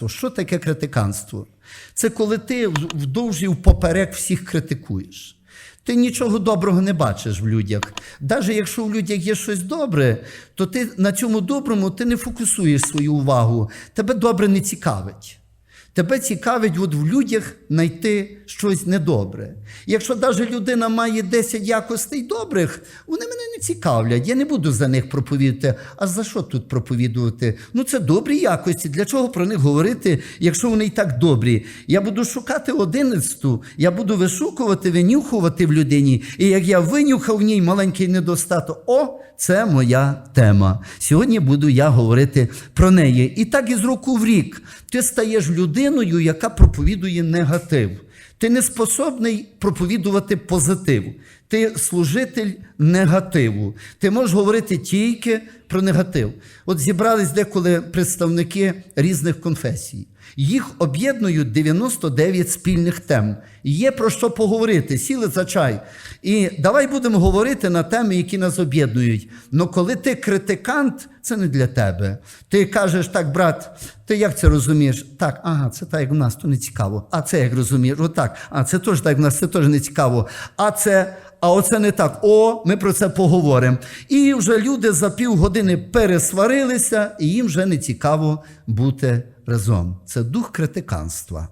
То що таке критиканство? Це коли ти вдовж і впоперек всіх критикуєш. Ти нічого доброго не бачиш в людях. Навіть якщо в людях є щось добре, то ти на цьому доброму ти не фокусуєш свою увагу. Тебе добре не цікавить. Тебе цікавить от в людях знайти щось недобре. Якщо навіть людина має 10 якостей добрих, вони мене не цікавлять. Я не буду за них проповідати. А за що тут проповідувати? Ну це добрі якості. Для чого про них говорити, якщо вони і так добрі? Я буду шукати одинадцяту, я буду вишукувати, винюхувати в людині. І як я винюхав в ній маленький недостаток, о, це моя тема. Сьогодні буду я говорити про неї. І так із року в рік ти стаєш людиною, яка проповідує негатив. Ти не способний проповідувати позитив. Ти служитель негативу. Ти можеш говорити тільки про негатив. От зібрались деколи представники різних конфесій. Їх об'єднують 99 спільних тем. Є про що поговорити, сіли за чай. І давай будемо говорити на теми, які нас об'єднують. Но коли ти критикант, це не для тебе. Ти кажеш, так, брат, ти як це розумієш? Так, ага, це так, як в нас, то не цікаво. А це як розумієш? Отак. А це теж так, як в нас, це теж не цікаво. А це. А оце не так. О, ми про це поговоримо. І вже люди за півгодини пересварилися, і їм вже не цікаво бути разом. Це дух критиканства.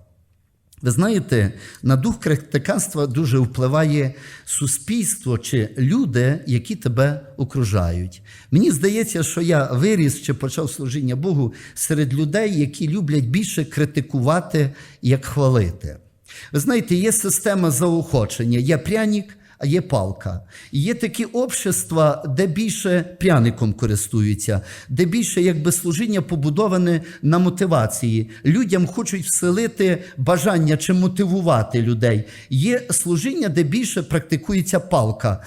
Ви знаєте, на дух критиканства дуже впливає суспільство чи люди, які тебе окружають. Мені здається, що я виріс чи почав служіння Богу серед людей, які люблять більше критикувати, як хвалити. Ви знаєте, є система заохочення, є пряник, є палка. Є такі общества, де більше пряником користуються, де більше якби служіння побудоване на мотивації. Людям хочуть вселити бажання чи мотивувати людей. Є служіння, де більше практикується палка.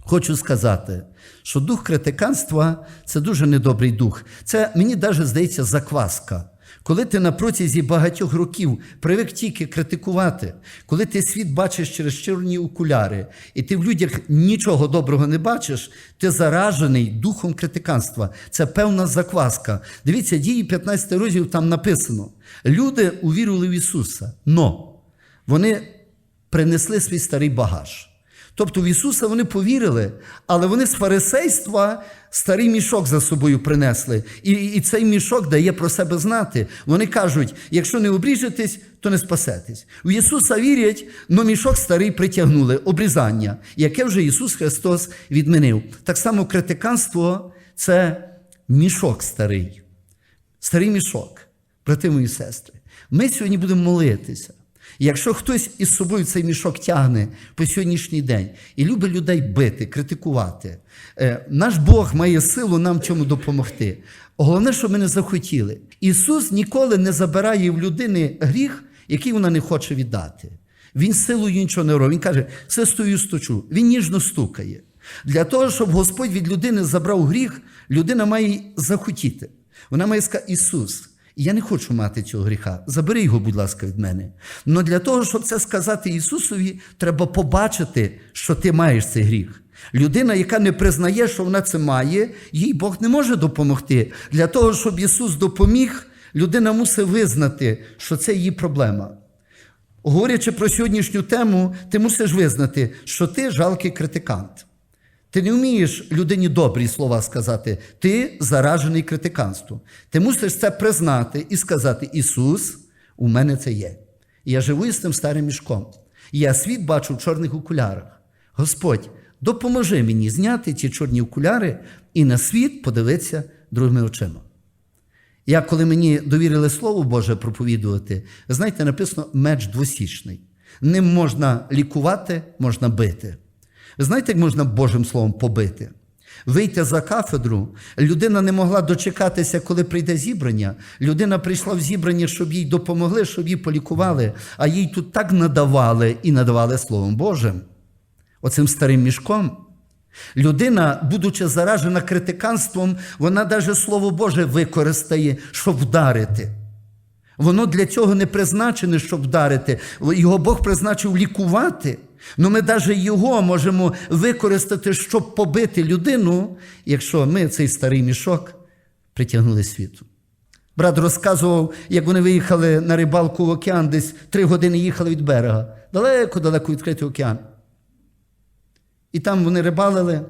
Хочу сказати, що дух критиканства це дуже недобрий дух. Це мені навіть здається закваска. Коли ти на протязі багатьох років привик тільки критикувати, коли ти світ бачиш через чорні окуляри, і ти в людях нічого доброго не бачиш, ти заражений духом критиканства. Це певна закваска. Дивіться, дії 15 розділ там написано: люди увірували в Ісуса, но вони принесли свій старий багаж. Тобто в Ісуса вони повірили, але вони з фарисейства старий мішок за собою принесли. І, і цей мішок дає про себе знати. Вони кажуть: якщо не обріжетесь, то не спасетесь. В Ісуса вірять, але мішок старий притягнули, обрізання, яке вже Ісус Христос відмінив. Так само критиканство це мішок старий. Старий мішок, брати мої сестри. Ми сьогодні будемо молитися. Якщо хтось із собою цей мішок тягне по сьогоднішній день і любить людей бити, критикувати, е, наш Бог має силу нам в цьому допомогти. Головне, щоб ми не захотіли. Ісус ніколи не забирає в людини гріх, який вона не хоче віддати. Він силою нічого не робить. Він каже, все стою стучу. Він ніжно стукає. Для того, щоб Господь від людини забрав гріх, людина має захотіти. Вона має сказати, Ісус. Я не хочу мати цього гріха. Забери його, будь ласка, від мене. Але для того, щоб це сказати Ісусові, треба побачити, що ти маєш цей гріх. Людина, яка не признає, що вона це має, їй Бог не може допомогти. Для того, щоб Ісус допоміг, людина мусить визнати, що це її проблема. Говорячи про сьогоднішню тему, ти мусиш визнати, що ти жалкий критикант. Ти не вмієш людині добрі слова сказати, ти заражений критиканством. Ти мусиш це признати і сказати: Ісус, у мене це є. Я живу із цим старим мішком. Я світ бачу в чорних окулярах. Господь, допоможи мені зняти ці чорні окуляри і на світ подивитися другими очима. Я, коли мені довірили Слово Боже проповідувати, знаєте, написано меч двосічний. Ним можна лікувати, можна бити. Знаєте, як можна Божим Словом побити? Вийти за кафедру, людина не могла дочекатися, коли прийде зібрання. Людина прийшла в зібрання, щоб їй допомогли, щоб її полікували, а їй тут так надавали і надавали Словом Божим. Оцим старим мішком. Людина, будучи заражена критиканством, вона навіть Слово Боже використає, щоб вдарити. Воно для цього не призначене, щоб вдарити. Його Бог призначив лікувати. Ну ми навіть його можемо використати, щоб побити людину, якщо ми цей старий мішок притягнули світу. Брат розказував, як вони виїхали на рибалку в океан, десь три години їхали від берега. Далеко-далеко відкритий океан. І там вони рибалили,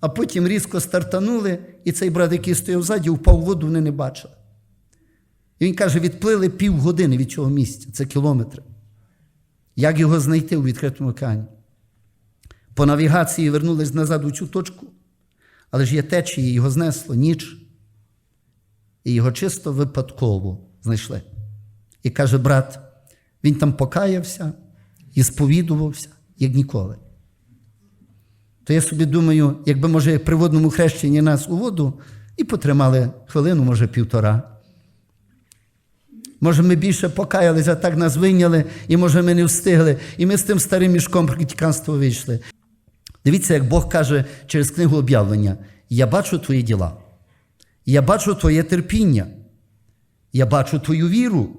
а потім різко стартанули, і цей брат, який стояв ззаді, впав у воду, вони не бачили. І він каже, відплили півгодини від цього місця, це кілометри. Як його знайти у відкритому океані? По навігації вернулись назад у цю точку, але ж є течії, його знесло ніч. І його чисто випадково знайшли. І каже брат, він там покаявся і сповідувався, як ніколи. То я собі думаю, якби, може, при водному хрещенні нас у воду і потримали хвилину, може, півтора. Може, ми більше покаялися, так нас вийняли, і може ми не встигли. І ми з тим старим мішком критиканства вийшли. Дивіться, як Бог каже через книгу об'явлення: Я бачу твої діла, я бачу твоє терпіння, я бачу твою віру,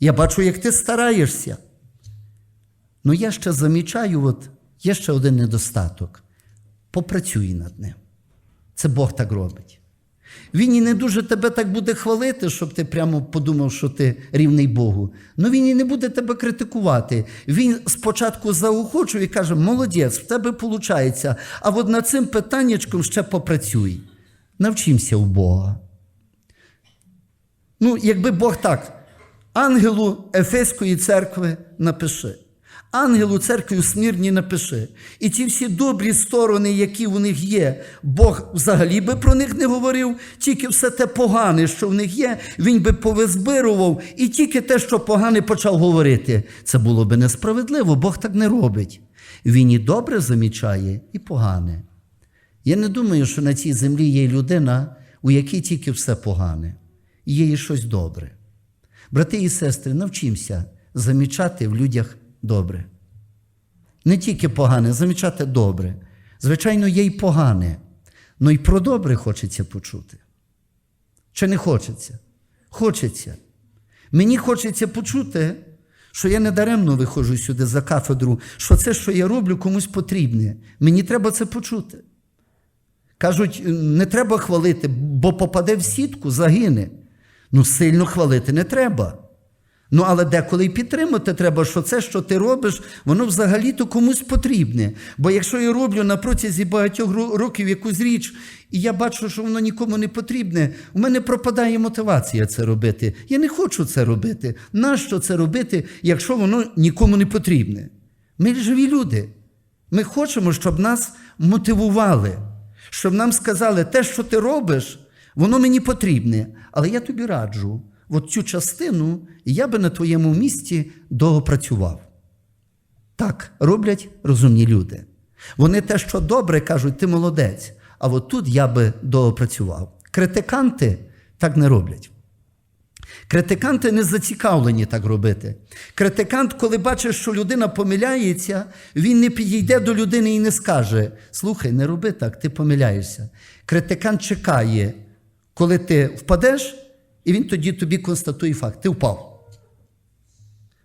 я бачу, як ти стараєшся. Ну я ще замічаю, от є ще один недостаток. Попрацюй над ним. Це Бог так робить. Він і не дуже тебе так буде хвалити, щоб ти прямо подумав, що ти рівний Богу. Ну він і не буде тебе критикувати. Він спочатку заохочує і каже: молодець, в тебе виходить, а от над цим питаннячком ще попрацюй. Навчимося у Бога. Ну, якби Бог так, ангелу Ефеської церкви напиши. Ангелу церкви у Смірні напиши. І ті всі добрі сторони, які у них є, Бог взагалі би про них не говорив, тільки все те погане, що в них є, він би повизбирував, і тільки те, що погане почав говорити. Це було би несправедливо, Бог так не робить. Він і добре замічає, і погане. Я не думаю, що на цій землі є людина, у якій тільки все погане, є і щось добре. Брати і сестри, навчимося замічати в людях добре. Не тільки погане, замічати добре. Звичайно, є й погане, але й про добре хочеться почути. Чи не хочеться? Хочеться. Мені хочеться почути, що я не даремно виходжу сюди за кафедру, що це, що я роблю, комусь потрібне. Мені треба це почути. Кажуть, не треба хвалити, бо попаде в сітку, загине. Ну, сильно хвалити не треба. Ну, але деколи й підтримати треба, що це, що ти робиш, воно взагалі-то комусь потрібне. Бо якщо я роблю на протязі багатьох років якусь річ, і я бачу, що воно нікому не потрібне, у мене пропадає мотивація це робити. Я не хочу це робити. Нащо це робити, якщо воно нікому не потрібне? Ми живі люди. Ми хочемо, щоб нас мотивували, щоб нам сказали, те, що ти робиш, воно мені потрібне, але я тобі раджу. От цю частину я би на твоєму місці довго працював. Так роблять розумні люди. Вони те, що добре, кажуть, ти молодець. А от тут я би довго працював. Критиканти так не роблять. Критиканти не зацікавлені так робити. Критикант, коли бачить, що людина помиляється, він не підійде до людини і не скаже: Слухай, не роби так, ти помиляєшся. Критикант чекає, коли ти впадеш, і він тоді тобі констатує факт: ти впав.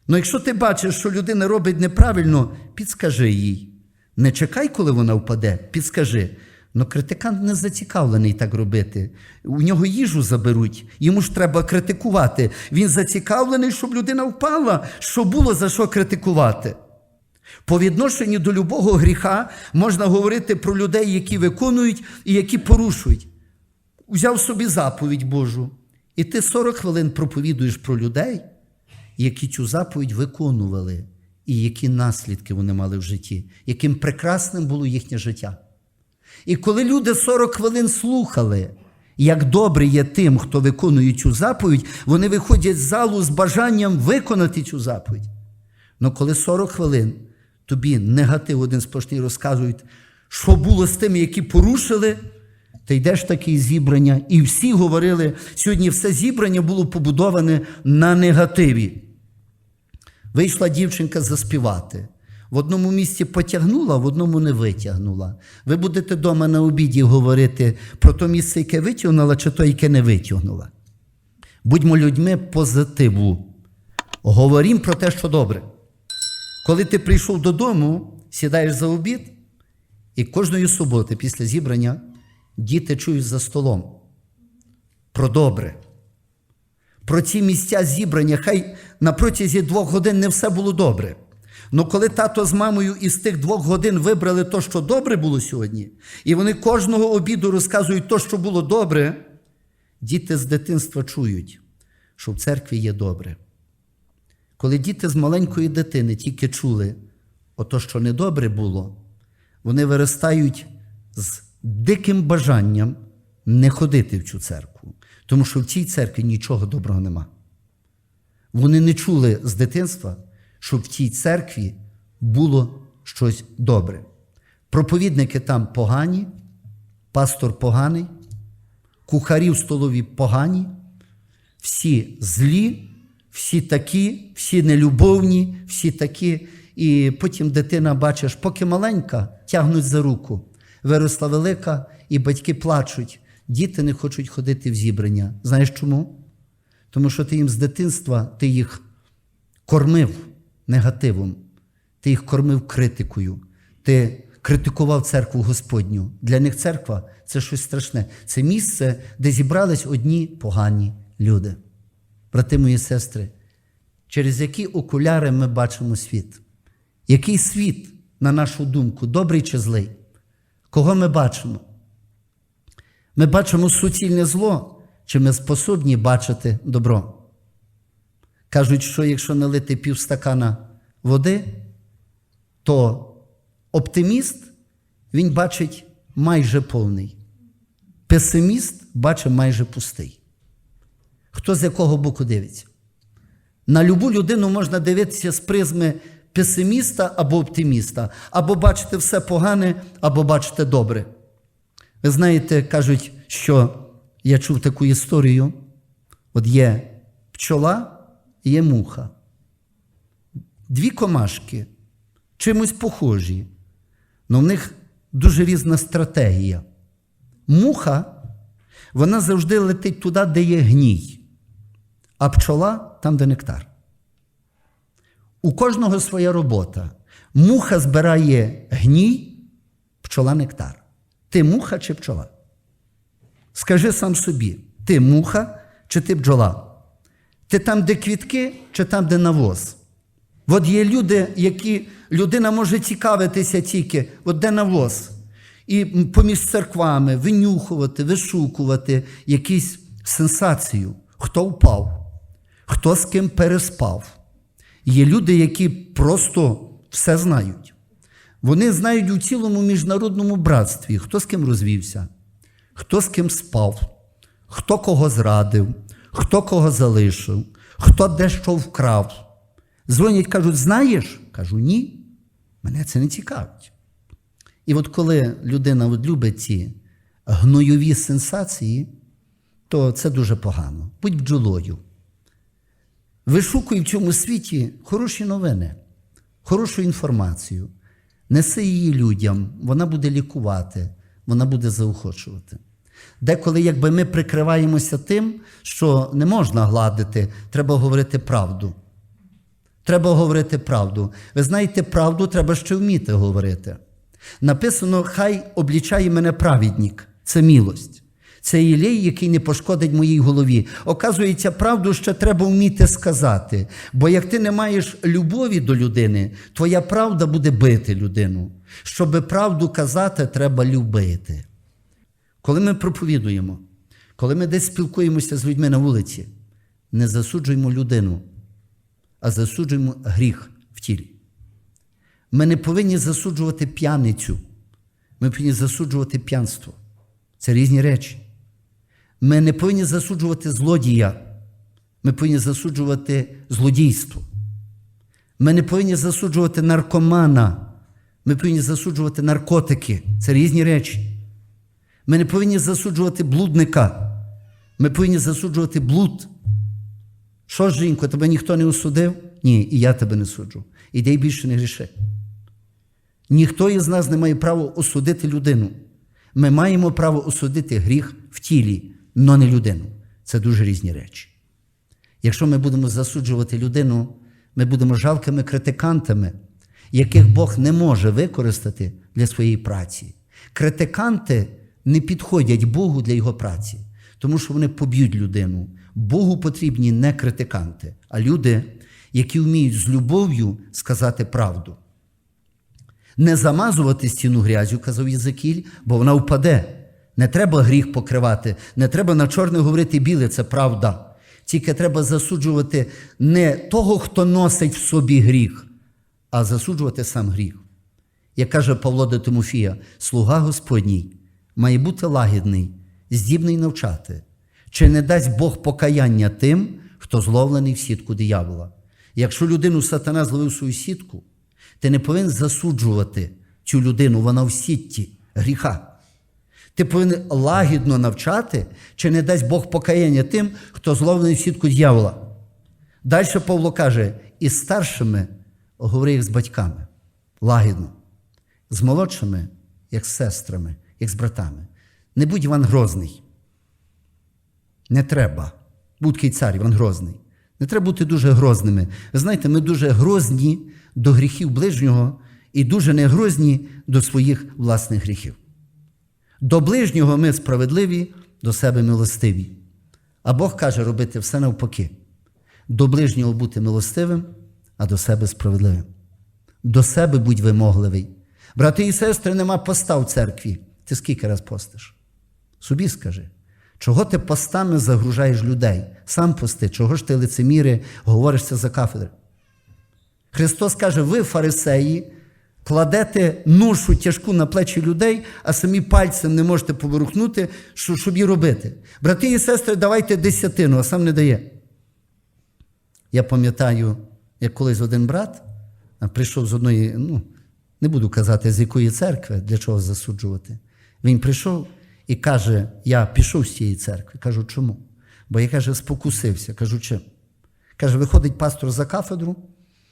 Ну, якщо ти бачиш, що людина робить неправильно, підскажи їй. Не чекай, коли вона впаде, підскажи. Ну, критикант не зацікавлений так робити. У нього їжу заберуть, йому ж треба критикувати. Він зацікавлений, щоб людина впала, що було за що критикувати. По відношенню до любого гріха можна говорити про людей, які виконують і які порушують. Взяв собі заповідь Божу, і ти 40 хвилин проповідуєш про людей, які цю заповідь виконували, і які наслідки вони мали в житті, яким прекрасним було їхнє життя. І коли люди 40 хвилин слухали, як добре є тим, хто виконує цю заповідь, вони виходять з залу з бажанням виконати цю заповідь. Ну коли 40 хвилин тобі негатив один сплошний розказують, що було з тими, які порушили, ти йдеш в такі зібрання, і всі говорили, сьогодні все зібрання було побудоване на негативі. Вийшла дівчинка заспівати. В одному місці потягнула, в одному не витягнула. Ви будете вдома на обіді говорити про те місце, яке витягнула, чи то, яке не витягнула. Будьмо людьми позитиву. Говорім про те, що добре. Коли ти прийшов додому, сідаєш за обід, і кожної суботи після зібрання діти чують за столом про добре. про ці місця зібрання, хай на протязі двох годин не все було добре. Ну коли тато з мамою із тих двох годин вибрали то, що добре було сьогодні, і вони кожного обіду розказують то, що було добре, діти з дитинства чують, що в церкві є добре. Коли діти з маленької дитини тільки чули ото, що недобре було, вони виростають з диким бажанням не ходити в цю церкву, тому що в цій церкві нічого доброго нема. Вони не чули з дитинства, що в тій церкві було щось добре. Проповідники там погані, пастор поганий, кухарі в столові погані, всі злі, всі такі, всі нелюбовні, всі такі. І потім дитина, бачиш, поки маленька, тягнуть за руку. Виросла велика, і батьки плачуть. Діти не хочуть ходити в зібрання. Знаєш чому? Тому що ти їм з дитинства ти їх кормив негативом, ти їх кормив критикою, ти критикував церкву Господню. Для них церква це щось страшне. Це місце, де зібрались одні погані люди. Брати мої сестри, через які окуляри ми бачимо світ? Який світ, на нашу думку, добрий чи злий? Кого ми бачимо? Ми бачимо суцільне зло, чи ми способні бачити добро? Кажуть, що якщо налити півстакана води, то оптиміст він бачить майже повний. Песиміст бачить майже пустий. Хто з якого боку дивиться? На любу людину можна дивитися з призми песиміста або оптиміста, або бачити все погане, або бачити добре. Ви знаєте, кажуть, що я чув таку історію: от є пчола і є муха. Дві комашки, чимось похожі, але в них дуже різна стратегія. Муха, вона завжди летить туди, де є гній, а пчола там, де нектар. У кожного своя робота. Муха збирає гній, пчола нектар. Ти муха чи пчола? Скажи сам собі, ти муха чи ти бджола? Ти там, де квітки, чи там, де навоз? От є люди, які людина може цікавитися тільки, от де навоз. І поміж церквами винюхувати, вишукувати якусь сенсацію. Хто впав, хто з ким переспав. Є люди, які просто все знають. Вони знають у цілому міжнародному братстві, хто з ким розвівся, хто з ким спав, хто кого зрадив, хто кого залишив, хто дещо вкрав. Дзвонять, кажуть, знаєш? Кажу, ні. Мене це не цікавить. І от коли людина от любить ці гнойові сенсації, то це дуже погано. Будь бджолою. Вишукуй в цьому світі хороші новини, хорошу інформацію. Неси її людям, вона буде лікувати, вона буде заохочувати. Деколи, якби ми прикриваємося тим, що не можна гладити, треба говорити правду. Треба говорити правду. Ви знаєте, правду треба ще вміти говорити. Написано: Хай облічає мене праведник. Це мілость. Це ілей, який не пошкодить моїй голові. Оказується, правду ще треба вміти сказати. Бо як ти не маєш любові до людини, твоя правда буде бити людину. Щоби правду казати, треба любити. Коли ми проповідуємо, коли ми десь спілкуємося з людьми на вулиці, не засуджуємо людину, а засуджуємо гріх в тілі. Ми не повинні засуджувати п'яницю, ми повинні засуджувати п'янство. Це різні речі. Ми не повинні засуджувати злодія, ми повинні засуджувати злодійство. Ми не повинні засуджувати наркомана, ми повинні засуджувати наркотики. Це різні речі. Ми не повинні засуджувати блудника, ми повинні засуджувати блуд. Що, ж, жінко, тебе ніхто не осудив? Ні, і я тебе не суджу. Іди більше не гріши. Ніхто із нас не має права осудити людину. Ми маємо право осудити гріх в тілі, але не людину. Це дуже різні речі. Якщо ми будемо засуджувати людину, ми будемо жалкими критикантами, яких Бог не може використати для своєї праці. Критиканти не підходять Богу для його праці, тому що вони поб'ють людину, Богу потрібні не критиканти, а люди, які вміють з любов'ю сказати правду. Не замазувати стіну грязю, казав Єзекіль, бо вона впаде. Не треба гріх покривати, не треба на чорне говорити біле, це правда. Тільки треба засуджувати не того, хто носить в собі гріх, а засуджувати сам гріх. Як каже Павло до Тимофія, слуга Господній має бути лагідний, здібний навчати, чи не дасть Бог покаяння тим, хто зловлений в сітку диявола. Якщо людину сатана зловив свою сітку, ти не повинен засуджувати цю людину, вона в сітті гріха. Ти повинен лагідно навчати, чи не дасть Бог покаяння тим, хто зловлений в сітку дьявола. Далі Павло каже: із старшими говори як з батьками, лагідно, з молодшими, як з сестрами, як з братами. Не будь Іван Грозний. Не треба. Будь-який цар Іван Грозний. Не треба бути дуже грозними. Ви знаєте, ми дуже грозні до гріхів ближнього і дуже не грозні до своїх власних гріхів. До ближнього ми справедливі, до себе милостиві. А Бог каже робити все навпаки. До ближнього бути милостивим, а до себе справедливим. До себе будь вимогливий. Брати і сестри, нема поста в церкві. Ти скільки раз постиш? Собі скажи. Чого ти постами загружаєш людей? Сам пости, чого ж ти лицеміри, говоришся за кафедри? Христос каже: ви, фарисеї, кладете ношу тяжку на плечі людей, а самі пальцем не можете поворухнути, що, щоб її робити. Брати і сестри, давайте десятину, а сам не дає. Я пам'ятаю, як колись один брат прийшов з одної, ну, не буду казати, з якої церкви, для чого засуджувати. Він прийшов і каже: Я пішов з цієї церкви. Кажу, чому? Бо я каже, спокусився. Кажу, чим? Каже, виходить пастор за кафедру,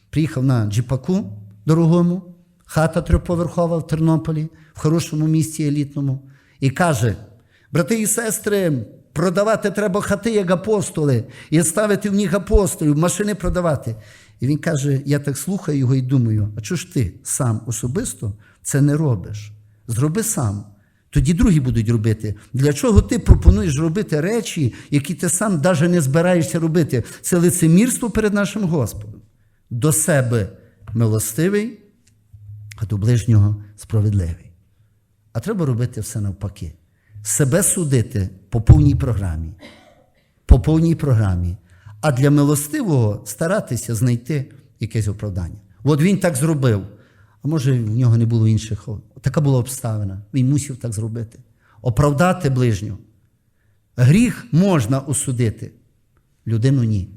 приїхав на джіпаку дорогому, хата трьохповерхова в Тернополі, в хорошому місті елітному, і каже: брати і сестри, продавати треба хати, як апостоли, і ставити в них апостолів, машини продавати. І він каже: я так слухаю його і думаю, а чого ж ти сам особисто це не робиш? Зроби сам. Тоді другі будуть робити. Для чого ти пропонуєш робити речі, які ти сам навіть не збираєшся робити? Це лицемірство перед нашим Господом. До себе милостивий, а до ближнього справедливий. А треба робити все навпаки. Себе судити по повній програмі. По повній програмі. А для милостивого старатися знайти якесь оправдання. От він так зробив. А може, в нього не було інших. Така була обставина. Він мусив так зробити. Оправдати ближнього. Гріх можна осудити, людину ні.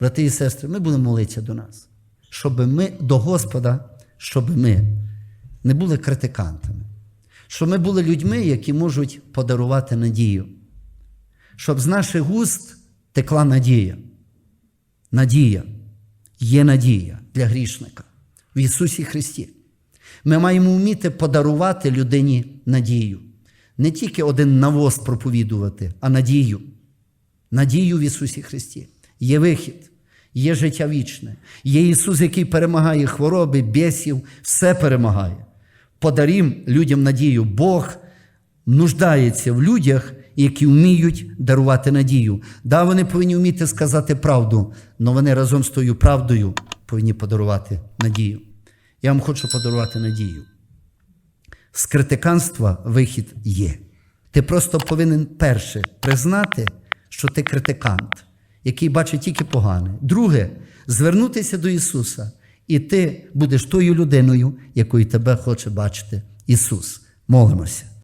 Брати і сестри, ми будемо молитися до нас, щоб ми до Господа, щоб ми не були критикантами, щоб ми були людьми, які можуть подарувати надію, щоб з наших уст текла надія. Надія є надія для грішника в Ісусі Христі. Ми маємо вміти подарувати людині надію. Не тільки один навоз проповідувати, а надію. Надію в Ісусі Христі. Є вихід, є життя вічне, є Ісус, який перемагає хвороби, бісів, все перемагає. Подарім людям надію. Бог нуждається в людях, які вміють дарувати надію. Да, вони повинні вміти сказати правду, але вони разом з тою правдою повинні подарувати надію. Я вам хочу подарувати надію. З критиканства вихід є. Ти просто повинен перше признати, що ти критикант, який бачить тільки погане. Друге, звернутися до Ісуса, і ти будеш тою людиною, якою тебе хоче бачити Ісус. Молимося.